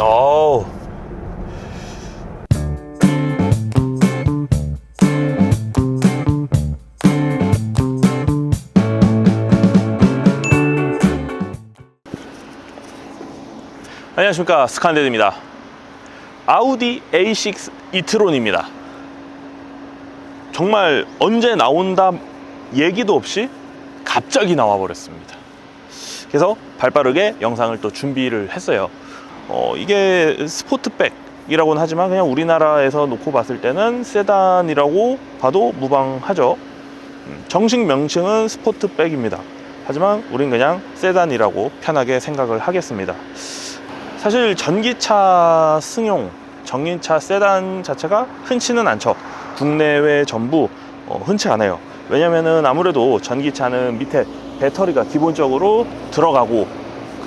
어우. 안녕하십니까. 스칸데드입니다. 아우디 A6 이트론입니다. 정말 언제 나온다 얘기도 없이 갑자기 나와 버렸습니다. 그래서 발빠르게 영상을 또 준비를 했어요 어, 이게 스포트백이라고는 하지만 그냥 우리나라에서 놓고 봤을 때는 세단이라고 봐도 무방하죠 음, 정식 명칭은 스포트백입니다 하지만 우린 그냥 세단이라고 편하게 생각을 하겠습니다 사실 전기차 승용, 전기차 세단 자체가 흔치는 않죠. 국내외 전부 어, 흔치 않아요. 왜냐면은 아무래도 전기차는 밑에 배터리가 기본적으로 들어가고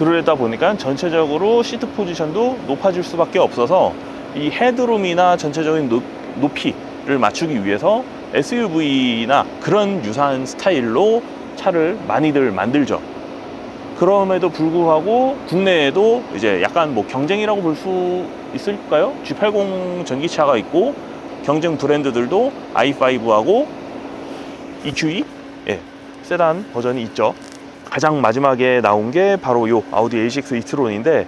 그러다 보니까 전체적으로 시트 포지션도 높아질 수밖에 없어서 이 헤드룸이나 전체적인 높, 높이를 맞추기 위해서 SUV나 그런 유사한 스타일로 차를 많이들 만들죠. 그럼에도 불구하고 국내에도 이제 약간 뭐 경쟁이라고 볼 수 있을까요? G80 전기차가 있고 경쟁 브랜드들도 i5하고 EQE 예, 세단 버전이 있죠. 가장 마지막에 나온 게 바로 요 아우디 A6 이트론인데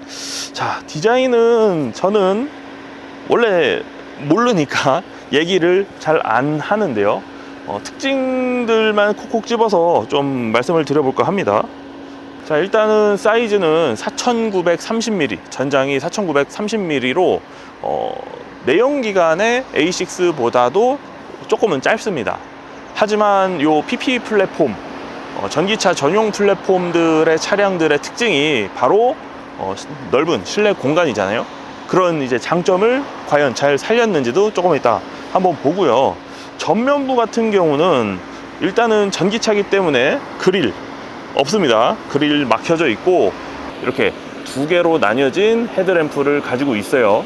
자 디자인은 저는 원래 모르니까 얘기를 잘 안 하는데요. 어, 특징들만 콕콕 집어서 좀 말씀을 드려볼까 합니다. 자 일단은 사이즈는 4930mm 전장이 4930mm로 어, 내연기관의 A6보다도 조금은 짧습니다 하지만 요 PP 플랫폼 어, 전기차 전용 플랫폼들의 차량들의 특징이 바로 어, 넓은 실내 공간이잖아요 그런 이제 장점을 과연 잘 살렸는지도 조금 이따 한번 보고요 전면부 같은 경우는 일단은 전기차기 때문에 그릴 없습니다. 그릴 막혀져 있고 이렇게 두 개로 나뉘어진 헤드램프를 가지고 있어요.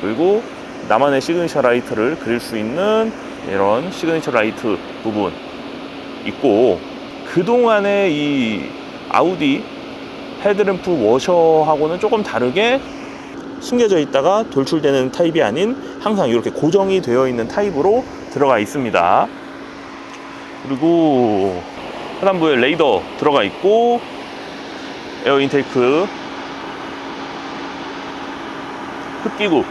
그리고 나만의 시그니처 라이트를 그릴 수 있는 이런 시그니처 라이트 부분 있고 그동안의 이 아우디 헤드램프 워셔하고는 조금 다르게 숨겨져 있다가 돌출되는 타입이 아닌 항상 이렇게 고정이 되어 있는 타입으로 들어가 있습니다. 그리고 하단부에 레이더 들어가 있고 에어 인테이크 흡기구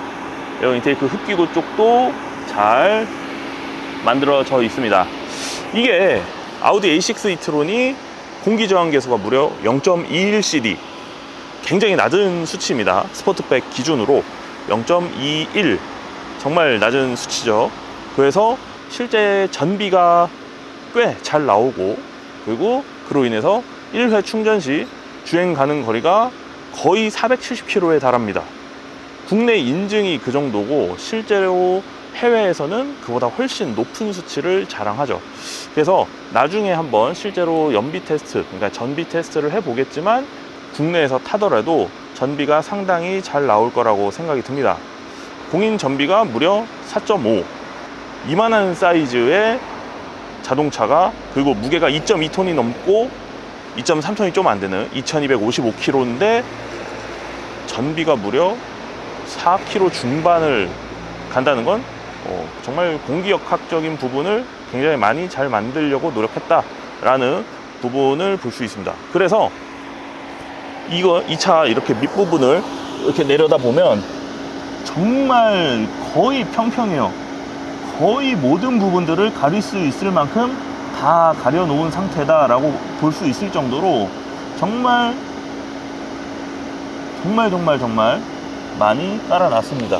에어 인테이크 흡기구 쪽도 잘 만들어져 있습니다 이게 아우디 A6 이트론이 공기 저항 계수가 무려 0.21cd 굉장히 낮은 수치입니다. 스포트백 기준으로 0.21 정말 낮은 수치죠. 그래서 실제 전비가 꽤 잘 나오고 그리고 그로 인해서 1회 충전 시 주행 가는 거리가 거의 470km에 달합니다. 국내 인증이 그 정도고 실제로 해외에서는 그보다 훨씬 높은 수치를 자랑하죠. 그래서 나중에 한번 실제로 연비 테스트, 그러니까 전비 테스트를 해보겠지만 국내에서 타더라도 전비가 상당히 잘 나올 거라고 생각이 듭니다. 공인 전비가 무려 4.5. 이만한 사이즈의 자동차가 그리고 무게가 2.2톤이 넘고 2.3톤이 좀 안 되는 2255kg인데 전비가 무려 4kg 중반을 간다는 건 어, 정말 공기역학적인 부분을 굉장히 많이 잘 만들려고 노력했다라는 부분을 볼 수 있습니다. 그래서 이거 이 차 이렇게 밑부분을 이렇게 내려다 보면 정말 거의 평평해요. 거의 모든 부분들을 가릴 수 있을 만큼 다 가려놓은 상태다라고 볼 수 있을 정도로 정말 정말 정말 정말 많이 깔아놨습니다.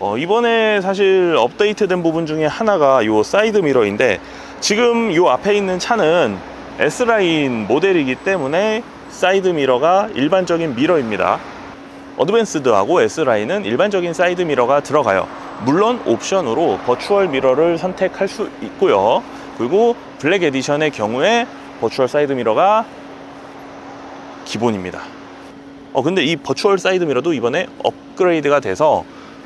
어, 이번에 사실 업데이트된 부분 중에 하나가 이 사이드 미러인데 지금 이 앞에 있는 차는 S라인 모델이기 때문에 사이드 미러가 일반적인 미러입니다. 어드밴스드하고 S라인은 일반적인 사이드 미러가 들어가요. 물론 옵션으로 버추얼 미러를 선택할 수 있고요. 그리고 블랙 에디션의 경우에 버추얼 사이드 미러가 기본입니다. 어 근데 이 버추얼 사이드 미러도 이번에 업그레이드가 돼서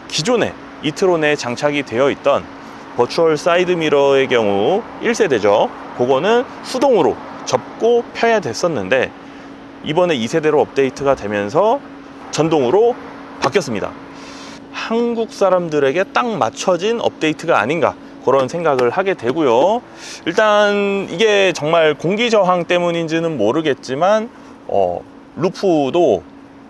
기존에 이트론에 장착이 되어 있던 버추얼 사이드 미러의 경우 1세대죠. 그거는 수동으로 접고 펴야 됐었는데 이번에 2세대로 업데이트가 되면서 전동으로 바뀌었습니다. 한국 사람들에게 딱 맞춰진 업데이트가 아닌가 그런 생각을 하게 되고요. 일단 이게 정말 공기 저항 때문인지는 모르겠지만 어, 루프도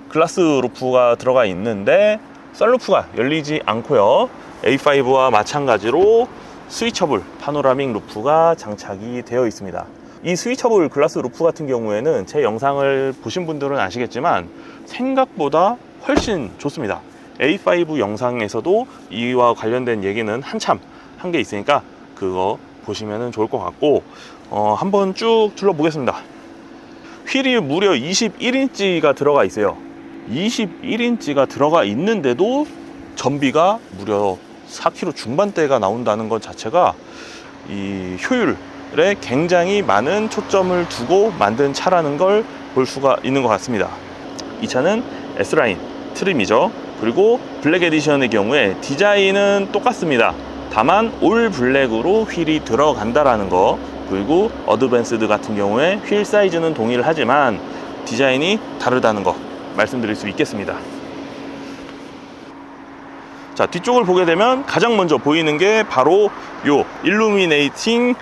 글라스 루프가 들어가 있는데 썬루프가 열리지 않고요. A5와 마찬가지로 스위처블 파노라믹 루프가 장착이 되어 있습니다. 이 스위처블 글라스 루프 같은 경우에는 제 영상을 보신 분들은 아시겠지만 생각보다 훨씬 좋습니다. A5 영상에서도 이와 관련된 얘기는 한참 한 게 있으니까 그거 보시면 좋을 것 같고 어, 한번 쭉 둘러보겠습니다. 휠이 무려 21인치가 들어가 있어요. 21인치가 들어가 있는데도 전비가 무려 4km 중반대가 나온다는 것 자체가 이 효율에 굉장히 많은 초점을 두고 만든 차라는 걸 볼 수가 있는 것 같습니다. 이 차는 S라인 트림이죠. 그리고 블랙 에디션의 경우에 디자인은 똑같습니다. 다만 올 블랙으로 휠이 들어간다라는 거 그리고 어드밴스드 같은 경우에 휠 사이즈는 동일 하지만 디자인이 다르다는 거 말씀드릴 수 있겠습니다. 자 뒤쪽을 보게 되면 가장 먼저 보이는 게 바로 요 일루미네이팅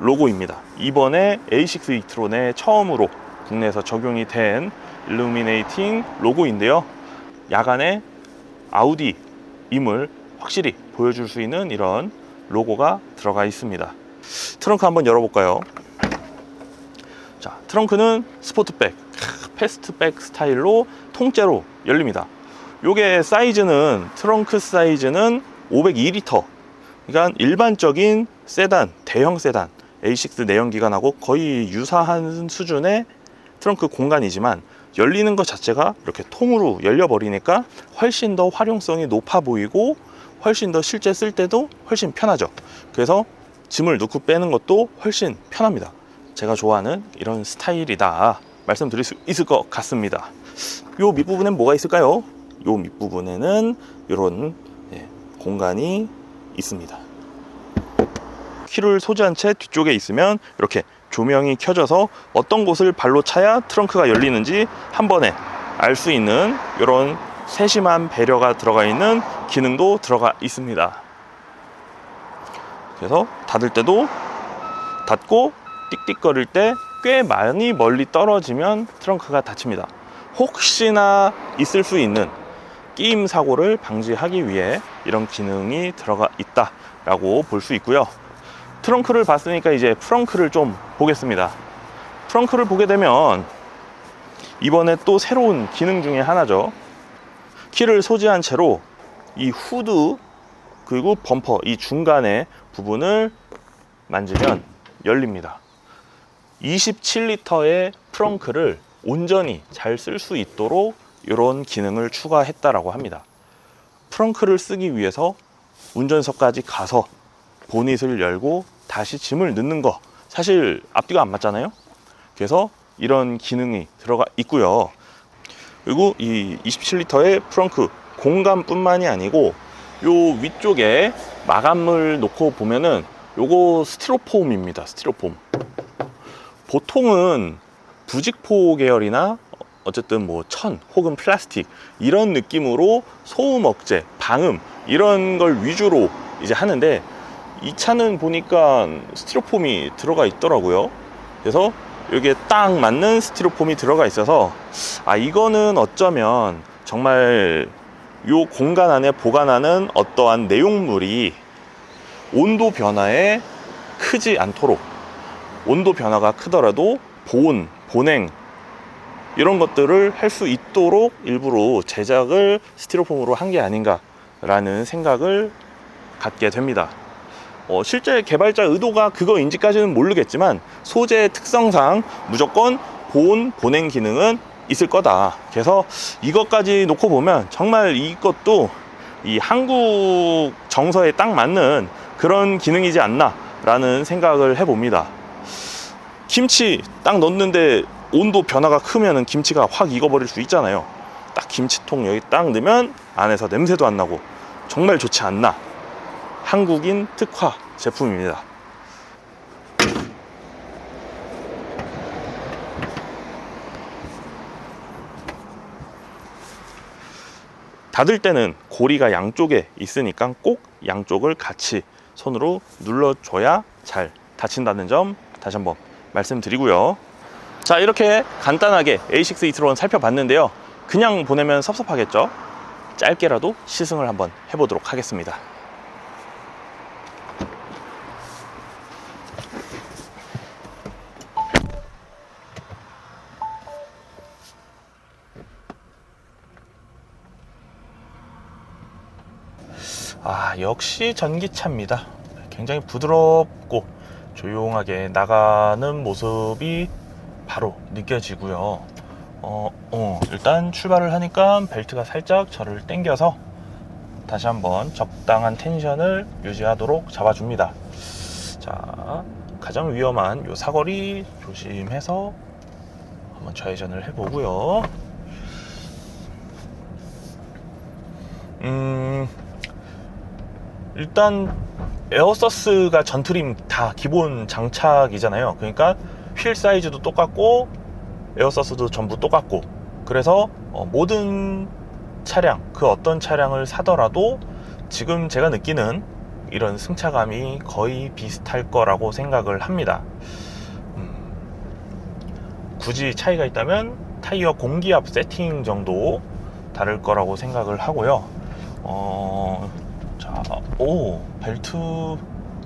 로고입니다. 이번에 A6 이트론에 처음으로 국내에서 적용이 된 일루미네이팅 로고인데요. 야간에 아우디 임을 확실히 보여줄 수 있는 이런 로고가 들어가 있습니다. 트렁크 한번 열어볼까요? 자, 트렁크는 스포트백, 크, 패스트백 스타일로 통째로 열립니다. 요게 사이즈는 트렁크 사이즈는 502리터. 그러니까 일반적인 세단, 대형 세단, A6 내연기관하고 거의 유사한 수준의 트렁크 공간이지만 열리는 것 자체가 이렇게 통으로 열려버리니까 훨씬 더 활용성이 높아 보이고 훨씬 더 실제 쓸 때도 훨씬 편하죠. 그래서 짐을 넣고 빼는 것도 훨씬 편합니다. 제가 좋아하는 이런 스타일이다 말씀드릴 수 있을 것 같습니다. 요 밑부분엔 뭐가 있을까요? 요 밑부분에는 이런 예, 공간이 있습니다. 키를 소지한 채 뒤쪽에 있으면 이렇게 조명이 켜져서 어떤 곳을 발로 차야 트렁크가 열리는지 한 번에 알 수 있는 이런 세심한 배려가 들어가 있는 기능도 들어가 있습니다. 그래서 닫을 때도 닫고 띡띡거릴 때 꽤 많이 멀리 떨어지면 트렁크가 닫힙니다. 혹시나 있을 수 있는 끼임 사고를 방지하기 위해 이런 기능이 들어가 있다라고 볼 수 있고요. 트렁크를 봤으니까 이제 프렁크를 좀 보겠습니다. 프렁크를 보게 되면 이번에 또 새로운 기능 중에 하나죠. 키를 소지한 채로 이 후드 그리고 범퍼 이 중간에 부분을 만지면 열립니다. 27리터의 프렁크를 온전히 잘 쓸 수 있도록 이런 기능을 추가했다라고 합니다. 프렁크를 쓰기 위해서 운전석까지 가서 보닛을 열고 다시 짐을 넣는 거 사실 앞뒤가 안 맞잖아요. 그래서 이런 기능이 들어가 있고요. 그리고 이 27리터의 프렁크 공간뿐만이 아니고 요 위쪽에 마감을 놓고 보면은 요거 스티로폼입니다. 스티로폼. 보통은 부직포 계열이나 어쨌든 뭐 천 혹은 플라스틱 이런 느낌으로 소음 억제, 방음 이런 걸 위주로 이제 하는데 이 차는 보니까 스티로폼이 들어가 있더라고요. 그래서 여기에 딱 맞는 스티로폼이 들어가 있어서 아 이거는 어쩌면 정말 요 공간 안에 보관하는 어떠한 내용물이 온도 변화에 크지 않도록 온도 변화가 크더라도 보온, 보냉 이런 것들을 할 수 있도록 일부러 제작을 스티로폼으로 한 게 아닌가라는 생각을 갖게 됩니다. 어, 실제 개발자 의도가 그거인지까지는 모르겠지만 소재의 특성상 무조건 보온, 보냉 기능은 있을 거다. 그래서 이것까지 놓고 보면 정말 이것도 이 한국 정서에 딱 맞는 그런 기능이지 않나라는 생각을 해봅니다. 김치 딱 넣는데 온도 변화가 크면은 김치가 확 익어버릴 수 있잖아요. 딱 김치통 여기 딱 넣으면 안에서 냄새도 안 나고 정말 좋지 않나. 한국인 특화 제품입니다. 닫을 때는 고리가 양쪽에 있으니까 꼭 양쪽을 같이 손으로 눌러줘야 잘 닫힌다는 점 다시 한번 말씀드리고요. 자 이렇게 간단하게 A6 이트론 살펴봤는데요. 그냥 보내면 섭섭하겠죠? 짧게라도 시승을 한번 해보도록 하겠습니다. 아, 역시 전기차입니다. 굉장히 부드럽고 조용하게 나가는 모습이 바로 느껴지고요. 어, 어, 일단 출발을 하니까 벨트가 살짝 저를 당겨서 다시 한번 적당한 텐션을 유지하도록 잡아줍니다. 자, 가장 위험한 요 사거리 조심해서 한번 좌회전을 해보고요. 음, 일단 에어서스가 전트림 다 기본 장착이잖아요. 그러니까 휠 사이즈도 똑같고 에어서스도 전부 똑같고 그래서 어, 모든 차량 그 어떤 차량을 사더라도 지금 제가 느끼는 이런 승차감이 거의 비슷할 거라고 생각을 합니다. 음, 굳이 차이가 있다면 타이어 공기압 세팅 정도 다를 거라고 생각을 하고요. 어, 자, 오, 벨트,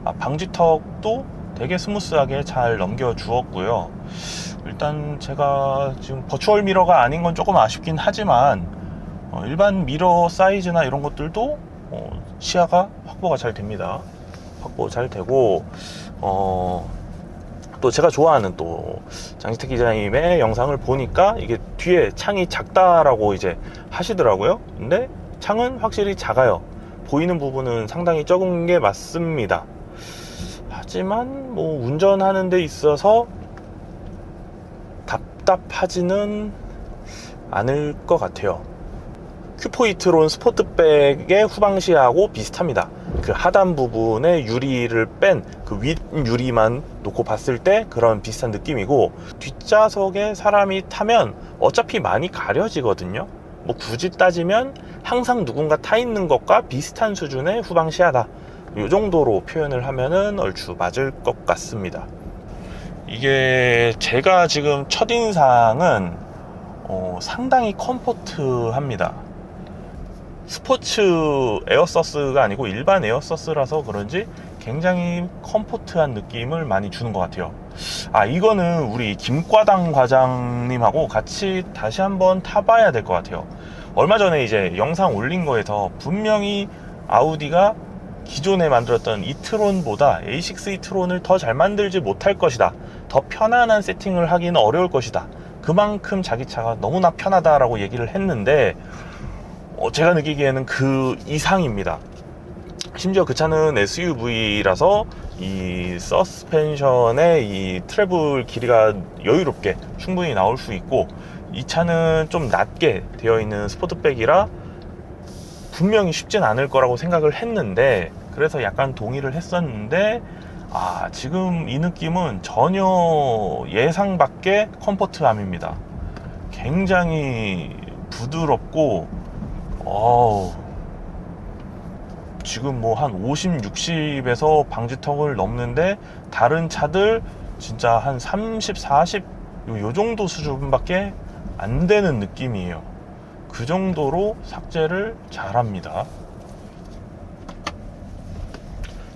아, 방지턱도 되게 스무스하게 잘 넘겨 주었고요. 일단 제가 지금 버추얼 미러가 아닌 건 조금 아쉽긴 하지만, 어, 일반 미러 사이즈나 이런 것들도 어, 시야가 확보가 잘 됩니다. 확보 잘 되고, 어, 또 제가 좋아하는 또 장지택 기자님의 영상을 보니까 이게 뒤에 창이 작다라고 이제 하시더라고요. 근데 창은 확실히 작아요. 보이는 부분은 상당히 적은 게 맞습니다. 하지만 뭐 운전하는 데 있어서 답답하지는 않을 것 같아요. 큐포이트론 스포트백의 후방시하고 비슷합니다. 그 하단 부분에 유리를 뺀 그 윗 유리만 놓고 봤을 때 그런 비슷한 느낌이고 뒷좌석에 사람이 타면 어차피 많이 가려지거든요. 뭐 굳이 따지면 항상 누군가 타 있는 것과 비슷한 수준의 후방시야다. 이 정도로 표현을 하면은 얼추 맞을 것 같습니다. 이게 제가 지금 첫인상은 어, 상당히 컴포트합니다. 스포츠 에어서스가 아니고 일반 에어서스라서 그런지 굉장히 컴포트한 느낌을 많이 주는 것 같아요. 아, 이거는 우리 김과당 과장님하고 같이 다시 한번 타봐야 될 것 같아요. 얼마 전에 이제 영상 올린 거에서 분명히 아우디가 기존에 만들었던 이트론보다 A6 이트론을 더 잘 만들지 못할 것이다. 더 편안한 세팅을 하기는 어려울 것이다. 그만큼 자기 차가 너무나 편하다라고 얘기를 했는데 어, 제가 느끼기에는 그 이상입니다. 심지어 그 차는 SUV라서 이 서스펜션의 이 트래블 길이가 여유롭게 충분히 나올 수 있고 이 차는 좀 낮게 되어 있는 스포트백이라 분명히 쉽진 않을 거라고 생각을 했는데 그래서 약간 동의를 했었는데 아 지금 이 느낌은 전혀 예상 밖의 컴포트함입니다. 굉장히 부드럽고 어우 지금 뭐 한 50, 60에서 방지턱을 넘는데 다른 차들 진짜 한 30, 40 요, 요 정도 수준밖에 안 되는 느낌이에요. 그 정도로 삭제를 잘 합니다.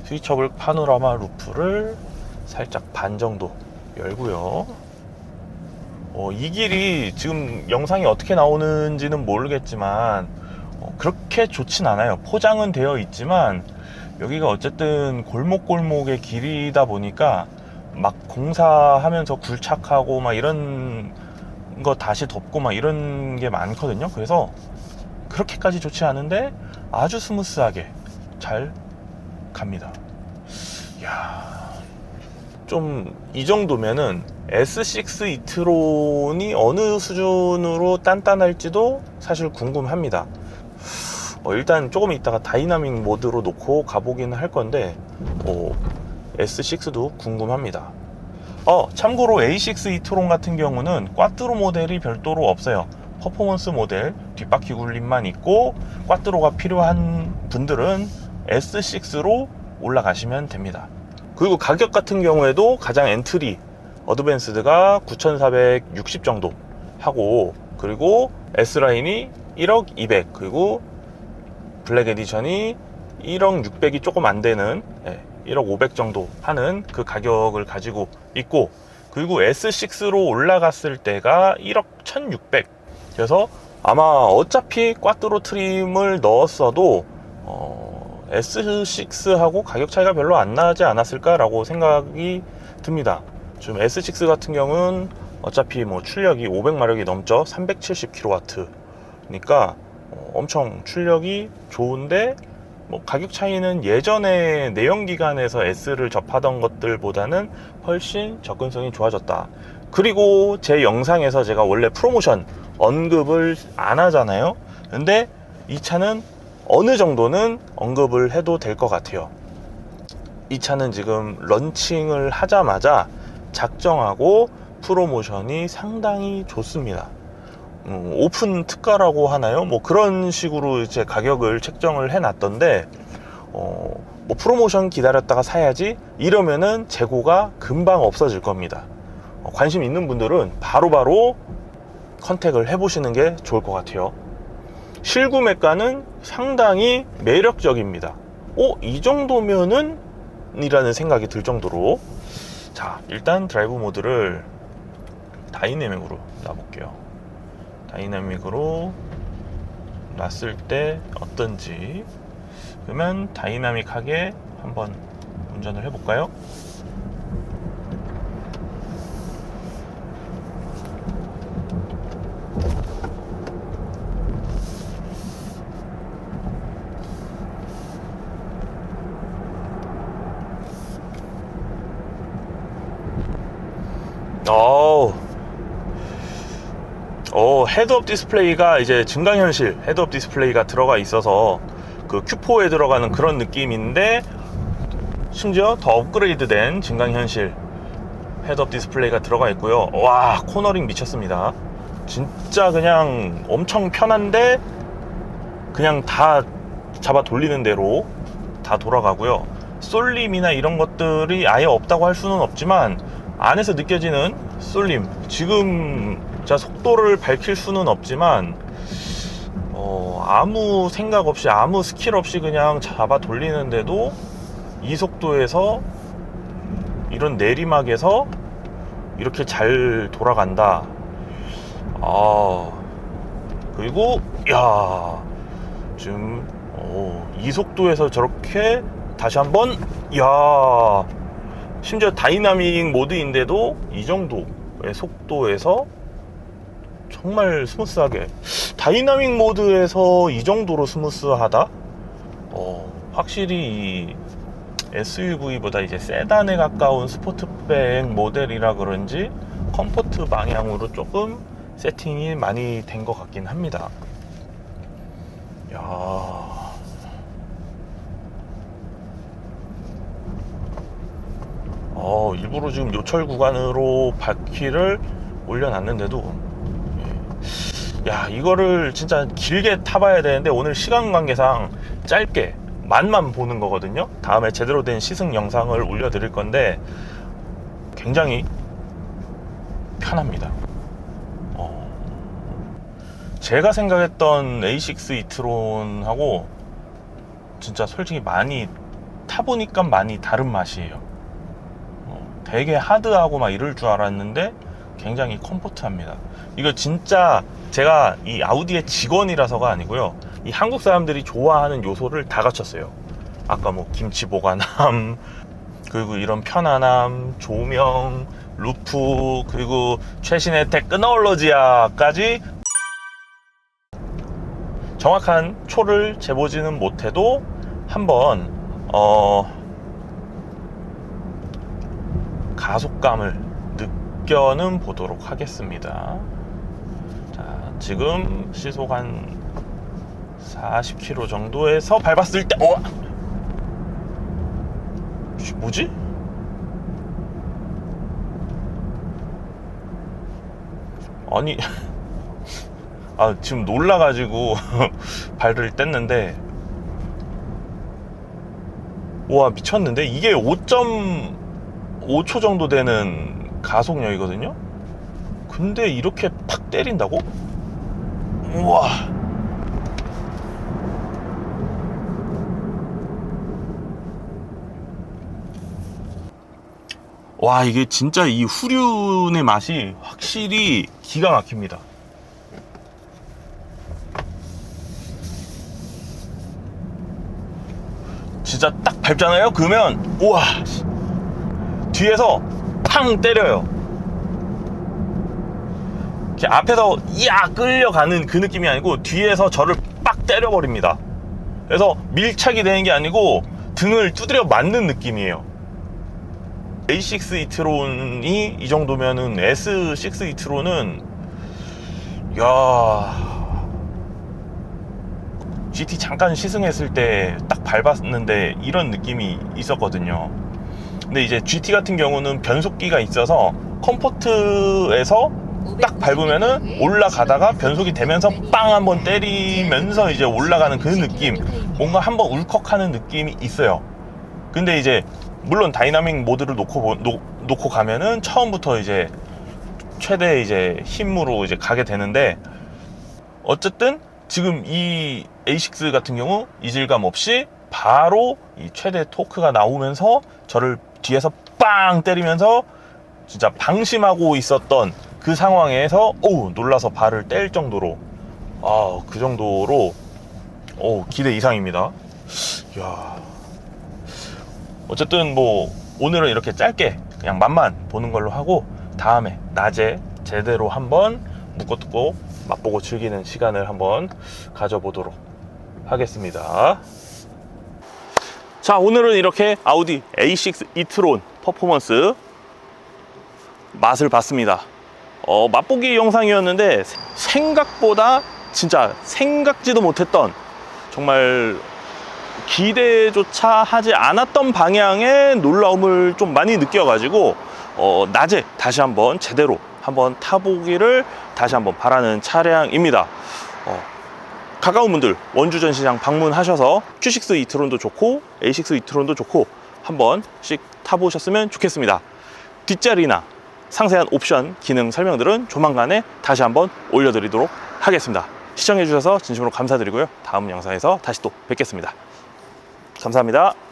스위처블 파노라마 루프를 살짝 반 정도 열고요. 어, 이 길이 지금 영상이 어떻게 나오는지는 모르겠지만 어, 그렇게 좋진 않아요. 포장은 되어 있지만 여기가 어쨌든 골목골목의 길이다 보니까 막 공사하면서 굴착하고 막 이런 거 다시 덮고 막 이런 게 많거든요. 그래서 그렇게까지 좋지 않은데 아주 스무스하게 잘 갑니다. 야, 좀 이 정도면은 S6 이트론이 어느 수준으로 단단할지도 사실 궁금합니다. 어, 일단 조금 있다가 다이나믹 모드로 놓고 가보기는 할 건데 어, S6도 궁금합니다. 어, 참고로 A6 이트론 같은 경우는 꽈트로 모델이 별도로 없어요. 퍼포먼스 모델 뒷바퀴 굴림만 있고 꽈트로가 필요한 분들은 S6로 올라가시면 됩니다. 그리고 가격 같은 경우에도 가장 엔트리 어드밴스드가 9,460 정도 하고 그리고 S라인이 1억 200 그리고 블랙 에디션이 1억 600이 조금 안 되는 예, 1억 500 정도 하는 그 가격을 가지고 있고 그리고 S6로 올라갔을 때가 1억 1600 그래서 아마 어차피 꽈트로 트림을 넣었어도 어, S6하고 가격 차이가 별로 안 나지 않았을까라고 생각이 듭니다. 지금 S6 같은 경우는 어차피 뭐 출력이 500마력이 넘죠. 370kW니까 어, 엄청 출력이 좋은데 뭐 가격 차이는 예전에 내연기관에서 S를 접하던 것들보다는 훨씬 접근성이 좋아졌다. 그리고 제 영상에서 제가 원래 프로모션 언급을 안 하잖아요. 근데 이 차는 어느 정도는 언급을 해도 될 것 같아요. 이 차는 지금 런칭을 하자마자 작정하고 프로모션이 상당히 좋습니다. 음, 오픈 특가라고 하나요? 뭐 그런 식으로 이제 가격을 책정을 해놨던데, 어, 뭐 프로모션 기다렸다가 사야지 이러면은 재고가 금방 없어질 겁니다. 어, 관심 있는 분들은 바로바로 컨택을 해보시는 게 좋을 것 같아요. 실구매가는 상당히 매력적입니다. 어, 이 정도면은? 이라는 생각이 들 정도로. 자, 일단 드라이브 모드를 다이내믹으로 놔볼게요. 다이나믹으로 놨을 때 어떤지 그러면 다이나믹하게 한번 운전을 해볼까요? 어우 어, 헤드업 디스플레이가 이제 증강현실 헤드업 디스플레이가 들어가 있어서 그 Q4에 들어가는 그런 느낌인데 심지어 더 업그레이드된 증강현실 헤드업 디스플레이가 들어가 있고요. 와, 코너링 미쳤습니다. 진짜 그냥 엄청 편한데 그냥 다 잡아 돌리는 대로 다 돌아가고요. 쏠림이나 이런 것들이 아예 없다고 할 수는 없지만 안에서 느껴지는 쏠림 지금 자 속도를 밝힐 수는 없지만 어, 아무 생각 없이 아무 스킬 없이 그냥 잡아 돌리는데도 이 속도에서 이런 내리막에서 이렇게 잘 돌아간다. 아 그리고 야 지금 어, 이 속도에서 저렇게 다시 한번 야 심지어 다이나믹 모드인데도 이 정도의 속도에서 정말 스무스하게 다이나믹 모드에서 이 정도로 스무스하다? 어, 확실히 이 SUV보다 이제 세단에 가까운 스포트백 모델이라 그런지 컴포트 방향으로 조금 세팅이 많이 된 것 같긴 합니다. 야. 어, 일부러 지금 요철 구간으로 바퀴를 올려놨는데도 예. 야 이거를 진짜 길게 타봐야 되는데 오늘 시간 관계상 짧게 맛만 보는 거거든요. 다음에 제대로 된 시승 영상을 올려드릴 건데 굉장히 편합니다. 어, 제가 생각했던 A6 이트론하고 진짜 솔직히 많이 타보니까 많이 다른 맛이에요. 되게 하드하고 막 이럴 줄 알았는데 굉장히 컴포트합니다. 이거 진짜 제가 이 아우디의 직원이라서가 아니고요. 이 한국 사람들이 좋아하는 요소를 다 갖췄어요. 아까 뭐 김치 보관함, 그리고 이런 편안함, 조명, 루프, 그리고 최신의 테크놀로지아까지 정확한 초를 재보지는 못해도 한번 어 가속감을 느껴는 보도록 하겠습니다. 자, 지금 시속 한 40km 정도에서 밟았을 때, 어? 뭐지? 아니, 아, 지금 놀라가지고 발을 뗐는데 와 미쳤는데 이게 5.5초 정도 되는 가속력이거든요 근데 이렇게 팍 때린다고? 우와. 와 이게 진짜 이 후륜의 맛이 확실히 기가 막힙니다. 진짜 딱 밟잖아요? 그러면 우와. 뒤에서 팡 때려요 이렇게 앞에서 이야 끌려가는 그 느낌이 아니고 뒤에서 저를 빡 때려버립니다 그래서 밀착이 되는 게 아니고 등을 두드려 맞는 느낌이에요 A6 이트론이 이 정도면은 S6 이트론은 야 GT 잠깐 시승했을 때 딱 밟았는데 이런 느낌이 있었거든요. 근데 이제 GT 같은 경우는 변속기가 있어서 컴포트에서 딱 밟으면은 올라가다가 변속이 되면서 빵 한번 때리면서 이제 올라가는 그 느낌 뭔가 한번 울컥하는 느낌이 있어요. 근데 이제 물론 다이나믹 모드를 놓고 놓고 가면은 처음부터 이제 최대 이제 힘으로 이제 가게 되는데 어쨌든 지금 이 A6 같은 경우 이질감 없이 바로 이 최대 토크가 나오면서 저를 뒤에서 빵 때리면서 진짜 방심하고 있었던 그 상황에서 오 놀라서 발을 뗄 정도로 아 그 정도로 오 기대 이상입니다. 야 어쨌든 뭐 오늘은 이렇게 짧게 그냥 맛만 보는 걸로 하고 다음에 낮에 제대로 한번 묶어 뜯고 맛보고 즐기는 시간을 한번 가져보도록 하겠습니다. 자 오늘은 이렇게 아우디 A6 이트론 퍼포먼스 맛을 봤습니다. 어, 맛보기 영상이었는데 세- 생각보다 진짜 생각지도 못했던 정말 기대조차 하지 않았던 방향의 놀라움을 좀 많이 느껴가지고 어, 낮에 다시 한번 제대로 한번 타보기를 다시 한번 바라는 차량입니다. 어, 가까운 분들 원주 전시장 방문하셔서 Q6 이트론도 좋고 A6 이트론도 좋고 한 번씩 타보셨으면 좋겠습니다. 뒷자리나 상세한 옵션 기능 설명들은 조만간에 다시 한번 올려드리도록 하겠습니다. 시청해주셔서 진심으로 감사드리고요. 다음 영상에서 다시 또 뵙겠습니다. 감사합니다.